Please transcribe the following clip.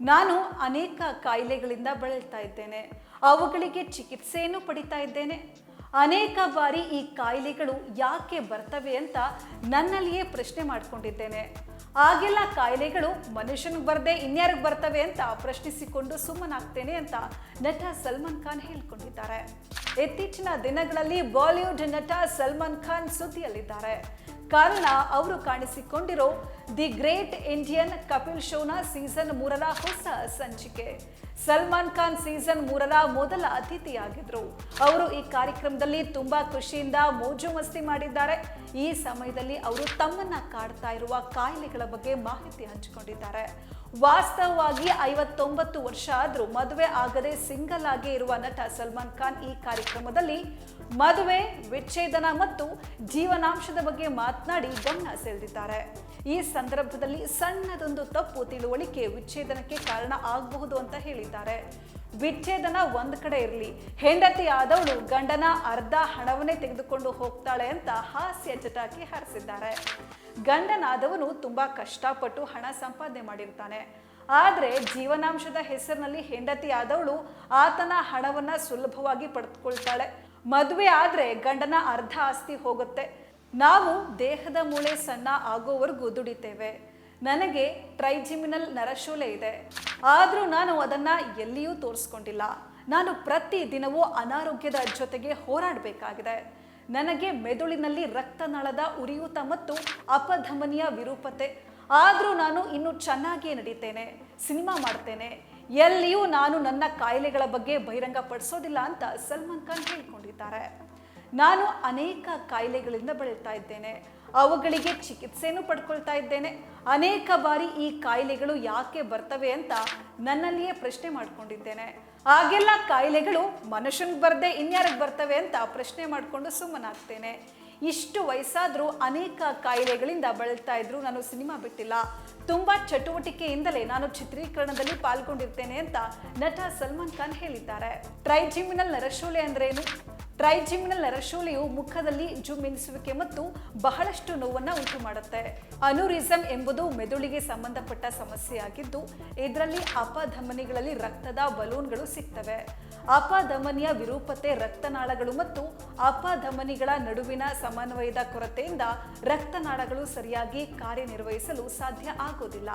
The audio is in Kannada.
ನಾನು ಅನೇಕ ಕಾಯಿಲೆಗಳಿಂದ ಬಳಲ್ತಾ ಇದ್ದೇನೆ. ಅವುಗಳಿಗೆ ಚಿಕಿತ್ಸೆಯನ್ನು ಪಡಿತಾ ಇದ್ದೇನೆ. ಅನೇಕ ಬಾರಿ ಈ ಕಾಯಿಲೆಗಳು ಯಾಕೆ ಬರ್ತವೆ ಅಂತ ನನ್ನಲ್ಲಿಯೇ ಪ್ರಶ್ನೆ ಮಾಡಿಕೊಂಡಿದ್ದೇನೆ. ಆಗೆಲ್ಲ ಕಾಯಿಲೆಗಳು ಮನುಷ್ಯನಿಗೆ ಬರದೆ ಇನ್ಯಾರಿಗೆ ಬರ್ತವೆ ಅಂತ ಪ್ರಶ್ನಿಸಿಕೊಂಡು ಸುಮ್ಮನಾಗ್ತೇನೆ ಅಂತ ನಟ ಸಲ್ಮಾನ್ ಖಾನ್ ಹೇಳ್ಕೊಂಡಿದ್ದಾರೆ. ಇತ್ತೀಚಿನ ದಿನಗಳಲ್ಲಿ ಬಾಲಿವುಡ್ ನಟ ಸಲ್ಮಾನ್ ಖಾನ್ ಸುದ್ದಿಯಲ್ಲಿದ್ದಾರೆ. ಕಾರಣ ಅವರು ಕಾಣಿಸಿಕೊಂಡಿರೋ ದಿ ಗ್ರೇಟ್ ಇಂಡಿಯನ್ ಕಪಿಲ್ ಶೋನ ಸೀಸನ್ ಮೂರರ ಹೊಸ ಸಂಚಿಕೆ. ಸಲ್ಮಾನ್ ಖಾನ್ ಸೀಸನ್ ಮೂರರ ಮೊದಲ ಅತಿಥಿಯಾಗಿದ್ರು. ಅವರು ಈ ಕಾರ್ಯಕ್ರಮದಲ್ಲಿ ತುಂಬಾ ಖುಷಿಯಿಂದ ಮೋಜು ಮಸ್ತಿ ಮಾಡಿದ್ದಾರೆ. ಈ ಸಮಯದಲ್ಲಿ ಅವರು ತಮ್ಮನ್ನ ಕಾಡ್ತಾ ಇರುವ ಕಾಯಿಲೆಗಳ ಬಗ್ಗೆ ಮಾಹಿತಿ ಹಂಚಿಕೊಂಡಿದ್ದಾರೆ. ವಾಸ್ತವವಾಗಿ ಐವತ್ತೊಂಬತ್ತು ವರ್ಷ ಆದರೂ ಮದುವೆ ಆಗದೆ ಸಿಂಗಲ್ ಆಗಿ ಇರುವ ನಟ ಸಲ್ಮಾನ್ ಖಾನ್ ಈ ಕಾರ್ಯಕ್ರಮದಲ್ಲಿ ಮದುವೆ, ವಿಚ್ಛೇದನ ಮತ್ತು ಜೀವನಾಂಶದ ಬಗ್ಗೆ ಮಾತನಾಡಿ ಗಮನ ಸೆಳೆದಿದ್ದಾರೆ. ಈ ಸಂದರ್ಭದಲ್ಲಿ ಸಣ್ಣದೊಂದು ತಪ್ಪು ತಿಳುವಳಿಕೆ ವಿಚ್ಛೇದನಕ್ಕೆ ಕಾರಣ ಆಗಬಹುದು ಅಂತ ಹೇಳಿದ್ದಾರೆ. ವಿಚ್ಛೇದನ ಒಂದ್ ಕಡೆ ಇರಲಿ, ಹೆಂಡತಿ ಆದವಳು ಗಂಡನ ಅರ್ಧ ಹಣವನ್ನೇ ತೆಗೆದುಕೊಂಡು ಹೋಗ್ತಾಳೆ ಅಂತ ಹಾಸ್ಯ ಚಟಾಕಿ ಹರಿಸಿದ್ದಾರೆ. ಗಂಡನಾದವನು ತುಂಬಾ ಕಷ್ಟಪಟ್ಟು ಹಣ ಸಂಪಾದನೆ ಮಾಡಿರ್ತಾನೆ. ಆದ್ರೆ ಜೀವನಾಂಶದ ಹೆಸರಿನಲ್ಲಿ ಹೆಂಡತಿ ಆದವಳು ಆತನ ಹಣವನ್ನ ಸುಲಭವಾಗಿ ಪಡೆದುಕೊಳ್ತಾಳೆ. ಮದುವೆ ಆದ್ರೆ ಗಂಡನ ಅರ್ಧ ಆಸ್ತಿ ಹೋಗುತ್ತೆ. ನಾವು ದೇಹದ ಮೂಳೆ ಸಣ್ಣ ಆಗೋವರೆಗೂ ದುಡಿತೇವೆ. ನನಗೆ ಟ್ರೈಜಿಮಿನಲ್ ನರಶೂಲೆ ಇದೆ. ಆದರೂ ನಾನು ಅದನ್ನು ಎಲ್ಲಿಯೂ ತೋರಿಸ್ಕೊಂಡಿಲ್ಲ. ನಾನು ಪ್ರತಿ ದಿನವೂ ಅನಾರೋಗ್ಯದ ಜೊತೆಗೆ ಹೋರಾಡಬೇಕಾಗಿದೆ. ನನಗೆ ಮೆದುಳಿನಲ್ಲಿ ರಕ್ತನಾಳದ ಉರಿಯೂತ ಮತ್ತು ಅಪಧಮನಿಯ ವಿರೂಪತೆ. ಆದರೂ ನಾನು ಇನ್ನು ಚೆನ್ನಾಗಿಯೇ ನಡೀತೇನೆ, ಸಿನಿಮಾ ಮಾಡ್ತೇನೆ. ಎಲ್ಲಿಯೂ ನಾನು ನನ್ನ ಕಾಯಿಲೆಗಳ ಬಗ್ಗೆ ಬಹಿರಂಗ ಪಡಿಸೋದಿಲ್ಲ ಅಂತ ಸಲ್ಮಾನ್ ಖಾನ್ ಹೇಳ್ಕೊಂಡಿದ್ದಾರೆ. ನಾನು ಅನೇಕ ಕಾಯಿಲೆಗಳಿಂದ ಬಳಲ್ತಾ ಇದ್ದೇನೆ. ಅವುಗಳಿಗೆ ಚಿಕಿತ್ಸೆಯನ್ನು ಪಡ್ಕೊಳ್ತಾ ಇದ್ದೇನೆ. ಅನೇಕ ಬಾರಿ ಈ ಕಾಯಿಲೆಗಳು ಯಾಕೆ ಬರ್ತವೆ ಅಂತ ನನ್ನಲ್ಲಿಯೇ ಪ್ರಶ್ನೆ ಮಾಡ್ಕೊಂಡಿದ್ದೇನೆ. ಆಗೆಲ್ಲ ಕಾಯಿಲೆಗಳು ಮನುಷ್ಯನಿಗೆ ಬರದೆ ಇನ್ಯಾರಿಗೆ ಬರ್ತವೆ ಅಂತ ಪ್ರಶ್ನೆ ಮಾಡಿಕೊಂಡು ಸುಮ್ಮನಾಗ್ತೇನೆ. ಇಷ್ಟು ವಯಸ್ಸಾದರೂ ಅನೇಕ ಕಾಯಿಲೆಗಳಿಂದ ಬಳಲ್ತಾ ಇದ್ರು ನಾನು ಸಿನಿಮಾ ಬಿಟ್ಟಿಲ್ಲ. ತುಂಬಾ ಚಟುವಟಿಕೆಯಿಂದಲೇ ನಾನು ಚಿತ್ರೀಕರಣದಲ್ಲಿ ಪಾಲ್ಗೊಂಡಿರ್ತೇನೆ ಅಂತ ನಟ ಸಲ್ಮಾನ್ ಖಾನ್ ಹೇಳಿದ್ದಾರೆ. ಟ್ರೈ ಜಿಮಿನಲ್ ನರಶೂಲೆ ಅಂದ್ರೇನು? ಟ್ರೈಜಿಮಿನಲ್ ನರಶೂಲೆಯು ಮುಖದಲ್ಲಿ ಜುಮ್ಮಿನಿಸುವಿಕೆ ಮತ್ತು ಬಹಳಷ್ಟು ನೋವನ್ನು ಉಂಟು ಮಾಡುತ್ತೆ ಅನುರಿಸಮ್ ಎಂಬುದು ಮೆದುಳಿಗೆ ಸಂಬಂಧಪಟ್ಟ ಸಮಸ್ಯೆಯಾಗಿದ್ದು, ಇದರಲ್ಲಿ ಅಪಧಮನಿಗಳಲ್ಲಿ ರಕ್ತದ ಬಲೂನ್ಗಳು ಸಿಗ್ತವೆ. ಅಪಧಮನಿಯ ವಿರೂಪತೆ ರಕ್ತನಾಳಗಳು ಮತ್ತು ಅಪಧಮನಿಗಳ ನಡುವಿನ ಸಮನ್ವಯದ ಕೊರತೆಯಿಂದ ರಕ್ತನಾಳಗಳು ಸರಿಯಾಗಿ ಕಾರ್ಯನಿರ್ವಹಿಸಲು ಸಾಧ್ಯ ಆಗೋದಿಲ್ಲ.